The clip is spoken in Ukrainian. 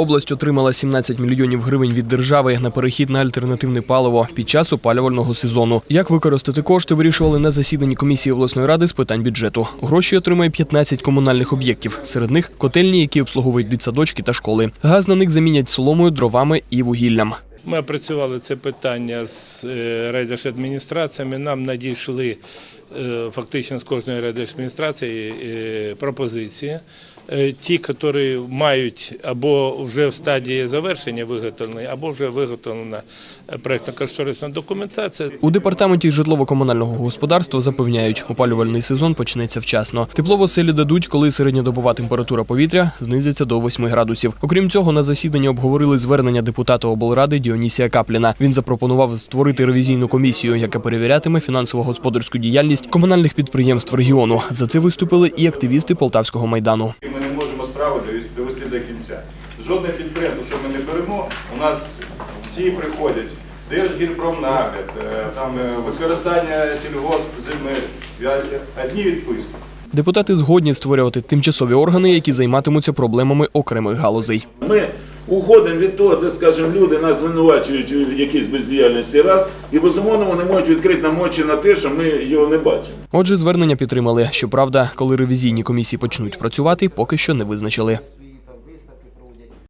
Область отримала 17 мільйонів гривень від держави на перехід на альтернативне паливо під час опалювального сезону. Як використати кошти, вирішували на засіданні комісії обласної ради з питань бюджету. Гроші отримає 15 комунальних об'єктів. Серед них котельні, які обслуговують дитсадочки та школи. Газ на них замінять соломою, дровами і вугіллям. Ми опрацювали це питання з е, райдержадміністраціями. Нам надійшли е, фактично з кожної райдержадміністрації е, пропозиції. Е, Ті, які мають або вже в стадії завершення виготовлені, або вже виготовлена проєктно-кошторисна документація. У департаменті житлово-комунального господарства запевняють, опалювальний сезон почнеться вчасно. Тепло в оселі дадуть, коли середньодобова температура повітря знизиться до 8 градусів. Окрім цього, на засіданні обговорили звернення депутата облради Діонісія Капліна. Він запропонував створити ревізійну комісію, яка перевірятиме фінансово-господарську діяльність комунальних підприємств регіону. За це виступили і активісти Полтавського майдану. І ми не можемо справу довести- довести до кінця. Жодне підприємство, що ми не беремо, у нас всі приходять. Держгірпромнагляд, е, там е, використання сільгоспземель, одні відписки. Депутати згодні створювати тимчасові органи, які займатимуться проблемами окремих галузей. Ми уходимо від того, де, скажімо, люди нас звинувачують в якійсь бездіяльності раз, і безумовно вони можуть відкрити нам очі на те, що ми його не бачимо. Отже, звернення підтримали. Щоправда, коли ревізійні комісії почнуть працювати, поки що не визначили.